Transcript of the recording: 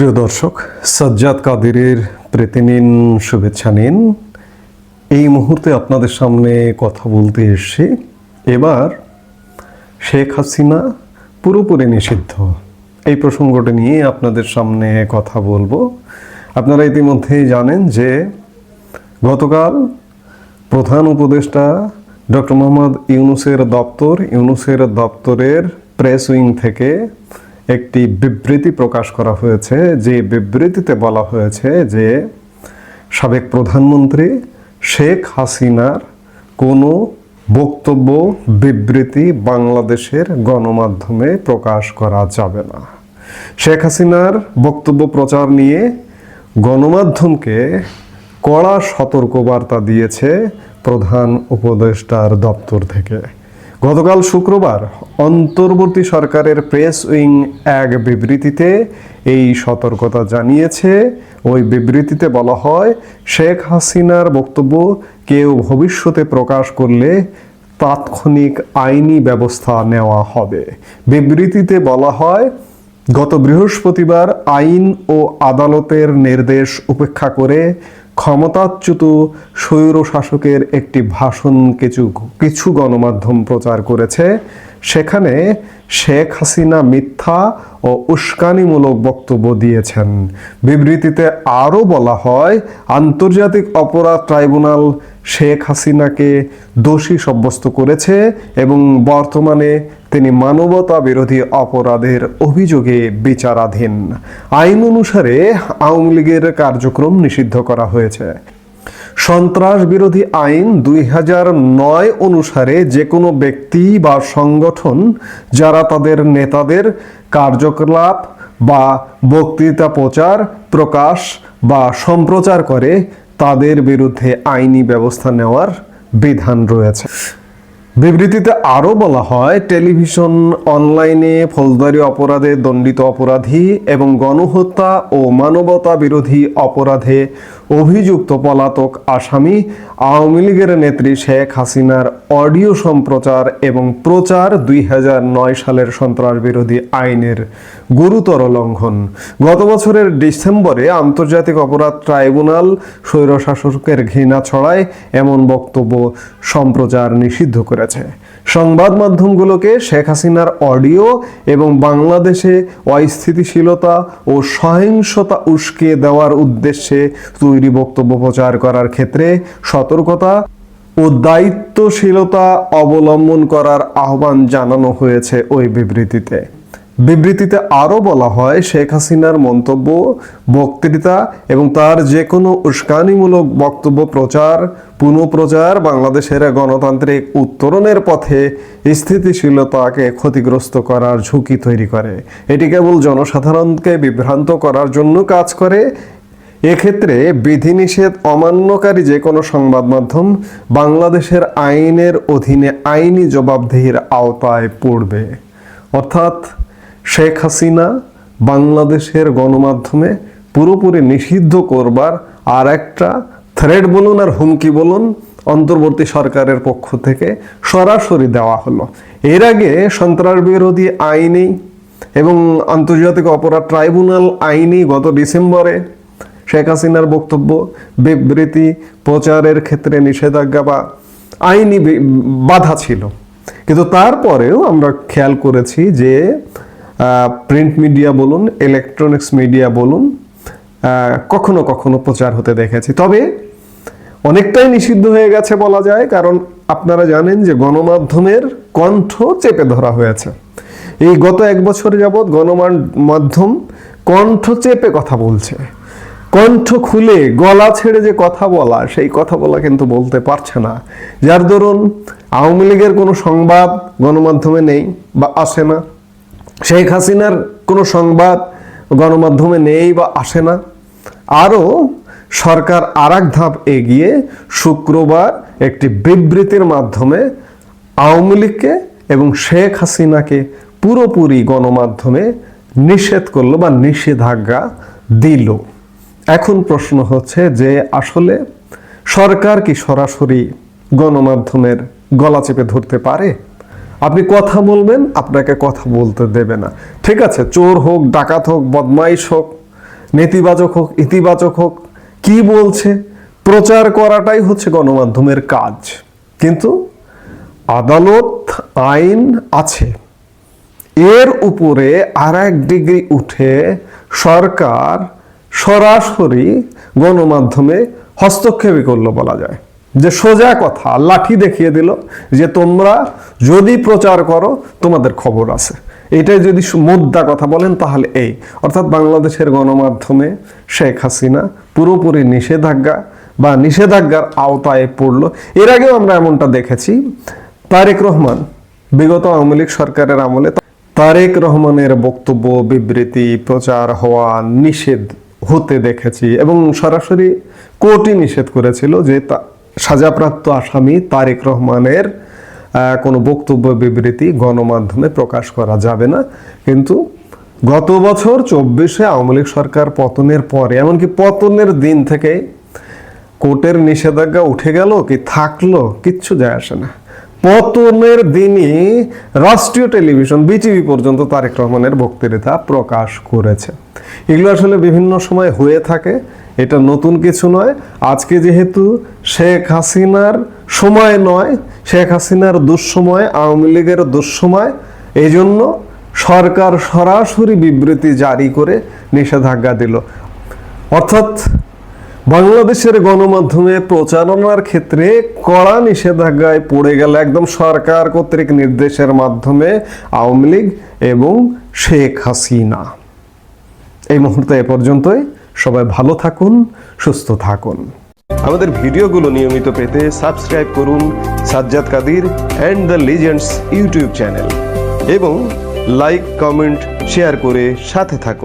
প্রিয় দর্শক, সাজ্জাদ কাদিরের প্রীতি শুভেচ্ছা নিন। এই মুহূর্তে আপনাদের সামনে কথা বলতে এসেছি। এবার শেখ হাসিনা পুরোপুরি নিষিদ্ধ। এই প্রসঙ্গটি নিয়ে আপনাদের সামনে কথা বলব। আপনারা ইতিমধ্যেই জানেন যে গতকাল প্রধান উপদেষ্টা ডক্টর মোহাম্মদ ইউনুসের দপ্তর, ইউনুসের দপ্তরের প্রেস উইং থেকে একটি বিবৃতি প্রকাশ করা হয়েছে। যে বিবৃতিতে বলা হয়েছে যে সাবেক প্রধানমন্ত্রী শেখ হাসিনার কোনো বক্তব্য, বিবৃতি বাংলাদেশের গণমাধ্যমে প্রকাশ করা যাবে না। শেখ হাসিনার বক্তব্য প্রচার নিয়ে গণমাধ্যমকে কড়া সতর্কবার্তা দিয়েছে প্রধান উপদেষ্টার দপ্তর থেকে। গতকাল শুক্রবার অন্তর্বর্তী সরকারের প্রেস উইং এক বিবৃতিতে এই সতর্কতা জানিয়েছে। ওই বিবৃতিতে বলা হয়, শেখ হাসিনার বক্তব্য কেউ ভবিষ্যতে প্রকাশ করলে তাৎক্ষণিক আইনি ব্যবস্থা নেওয়া হবে। বিবৃতিতে বলা হয়, গত বৃহস্পতিবার আইন ও আদালতের নির্দেশ উপেক্ষা করে ক্ষমতাচ্যুত স্বৈর শাসকের একটি ভাষণ কিছু কিছু গণমাধ্যম প্রচার করেছে সেখানে শেখ হাসিনা মিথ্যা ও উস্কানিমূলক বক্তব্য দিয়েছেন। বিবৃতিতে আরও বলা হয়, আন্তর্জাতিক অপরাধ ট্রাইব্যুনাল শেখ হাসিনাকে দোষী সাব্যস্ত করেছে এবং বর্তমানে তিনি মানবতা বিরোধী অপরাধের অভিযোগে বিচারাধীন। আইন অনুসারে আওয়ামী লীগের কার্যক্রম নিষিদ্ধ করা হয়েছে। সন্ত্রাস বিরোধী আইন দুই নয় অনুসারে যে কোনো ব্যক্তি বা সংগঠন যারা তাদের নেতাদের কার্যকলাপ বা বক্তৃতা প্রচার, প্রকাশ বা সম্প্রচার করে, তাদের বিরুদ্ধে আইনি ব্যবস্থা নেওয়ার বিধান রয়েছে। বিবৃতিতে আরও বলা হয়, টেলিভিশন অনলাইনে ফৌজদারি অপরাধে দণ্ডিত অপরাধী এবং গণহত্যা ও মানবতা বিরোধী অপরাধে অভিযুক্ত পলাতক আসামি আওয়ামী লীগের নেত্রী শেখ হাসিনার অডিও সম্প্রচার এবং প্রচার দুই হাজার নয় সালের সন্ত্রাস বিরোধী আইনের গুরুতর লঙ্ঘন। গত বছরের ডিসেম্বরে আন্তর্জাতিক অপরাধ ট্রাইব্যুনাল স্বৈরশাসকের ঘৃণা ছড়ায় এমন বক্তব্য সম্প্রচার নিষিদ্ধ করেছে সংবাদ মাধ্যমগুলোকে শেখ হাসিনার অডিও এবং বাংলাদেশে অস্থিতিশীলতা ও সহিংসতা উস্কে দেওয়ার উদ্দেশ্যে তৈরি বক্তব্য প্রচার করার ক্ষেত্রে সতর্কতা ও দায়িত্বশীলতা অবলম্বন করার আহ্বান জানানো হয়েছে ওই বিবৃতিতে। বিবৃতিতে আরও বলা হয়, শেখ হাসিনার মন্তব্য, বক্তৃতা এবং তার যে কোনো উস্কানিমূলক বক্তব্য প্রচার, পুনঃপ্রচার বাংলাদেশের গণতান্ত্রিক উত্তরণের পথে স্থিতিশীলতাকে ক্ষতিগ্রস্ত করার ঝুঁকি তৈরি করে। এটি কেবল জনসাধারণকে বিভ্রান্ত করার জন্য কাজ করে। এক্ষেত্রে বিধিনিষেধ অমান্যকারী যে কোনো সংবাদ মাধ্যম বাংলাদেশের আইনের অধীনে আইনি জবাবদিহির আওতায় পড়বে। অর্থাৎ শেখ হাসিনা বাংলাদেশের গণমাধ্যমে পুরোপুরি নিষিদ্ধ করবার আর একটা থ্রেড বলুন আর হুমকি বলুন অন্তর্বর্তী সরকারের পক্ষ থেকে সরাসরি দেওয়া হলো। এর আগে সন্ত্রাস বিরোধী আইনে এবং আন্তর্জাতিক অপরাধ ট্রাইব্যুনাল আইনে গত ডিসেম্বরে শেখ হাসিনার বক্তব্য, বিবৃতি, প্রচারের ক্ষেত্রে নিষেধাজ্ঞা বা আইনি বাধা ছিল। কিন্তু তারপরেও আমরা খেয়াল করেছি যে প্রিন্ট মিডিয়া বলুন ইলেকট্রনিক্স মিডিয়া বলুন কখনো কখনো প্রচার হতে দেখেছি। তবে অনেকটাই নিষিদ্ধ হয়ে গেছে বলা যায়, কারণ আপনারা জানেন যে গণমাধ্যমের কণ্ঠ চেপে ধরা হয়েছে। এই গত এক বছর যাবৎ গণমাধ্যম কণ্ঠ চেপে কথা বলছে। কণ্ঠ খুলে গলা ছেড়ে যে কথা বলা, সেই কথা বলা কিন্তু বলতে পারছে না। যার দরুন আওয়ামী লীগের কোনো সংবাদ গণমাধ্যমে নেই বা আসে না। শেখ হাসিনার কোনো সংবাদ গণমাধ্যমে নেই বা আসে না। আরও সরকার আর ধাপ এগিয়ে শুক্রবার একটি বিবৃতির মাধ্যমে আওয়ামী লীগকে এবং শেখ হাসিনাকে পুরোপুরি গণমাধ্যমে নিষেধ করল বা নিষেধাজ্ঞা দিল। এখন প্রশ্ন হচ্ছে যে আসলে সরকার কি সরাসরি গণমাধ্যমের গলা চেপে ধরতে পারে? আপনি কথা বলবেন, আপনাকে কথা বলতে দেবে না। ঠিক আছে, চোর হোক, ডাকাত হোক, বদমাইশ হোক, নেতিবাচক হোক, ইতিবাচক হোক, কি বলছে, প্রচার করাটাই হচ্ছে গণমাধ্যমের কাজ। কিন্তু আদালত আইন আছে। এর উপরে আর এক ডিগ্রি উঠে সরকার সরাসরি গণমাধ্যমে হস্তক্ষেপই করল বলা যায়। যে সোজা কথা লাঠি দেখিয়ে দিল যে তোমরা যদি প্রচার করো, তোমাদের খবর আছে। এটাই যদি মুদ্রা কথা বলেন, তাহলে এই। অর্থাৎ বাংলাদেশের গণমাধ্যমে শেখ হাসিনা পুরোপুরি নিষেধাজ্ঞা বা নিষেধাজ্ঞার আওতায় পড়ল। এর আগেও আমরা এমনটা দেখেছি। তারেক রহমান, বিগত আওয়ামী লীগ সরকারের আমলে তারেক রহমানের বক্তব্য, বিবৃতি, প্রচার হওয়া নিষেধ হতে দেখেছি এবং সরাসরি কোর্টই নিষেধ করেছিল যে তা- সাজাপ্রাপ্ত আসামি তারেক রহমানের কোনো বক্তব্য বিবৃতি গণমাধ্যমে প্রকাশ করা যাবে না। কিন্তু গত বছর চব্বিশে আওয়ামী লীগ সরকার পতনের পরে, এমনকি পতনের দিন থেকে কোর্টের নিষেধাজ্ঞা উঠে গেল কি থাকল, কিচ্ছু যায় আসে না। পতনের দিনই রাষ্ট্রীয় টেলিভিশন বিটিভি পর্যন্ত তারেক রহমানের বক্তৃতা প্রকাশ করেছে। এগুলো আসলে বিভিন্ন সময় হয়ে থাকে। এটা নতুন কিছু নয়। আজকে যেহেতু শেখ হাসিনার সময় নয়, শেখ হাসিনার দুঃসময়, আওয়ামী লীগের দুঃসময় এই জন্য সরকার সরাসরি বিবৃতি জারি করে নিষেধাজ্ঞা দিল। অর্থাৎ বাংলাদেশের গণমাধ্যমে প্রচারণার ক্ষেত্রে কড়া নিষেধাজ্ঞায় পড়ে গেল একদম সরকার কর্তৃক নির্দেশের মাধ্যমে আওয়ামী লীগ এবং শেখ হাসিনা। এই মুহূর্তে এ পর্যন্তই। সবাই ভালো থাকুন, সুস্থ থাকুন। আমাদের ভিডিওগুলো নিয়মিত পেতে সাবস্ক্রাইব করুন Sajjad Kadir and the legends YouTube channel এবং লাইক, কমেন্ট, শেয়ার করে সাথে থাকুন।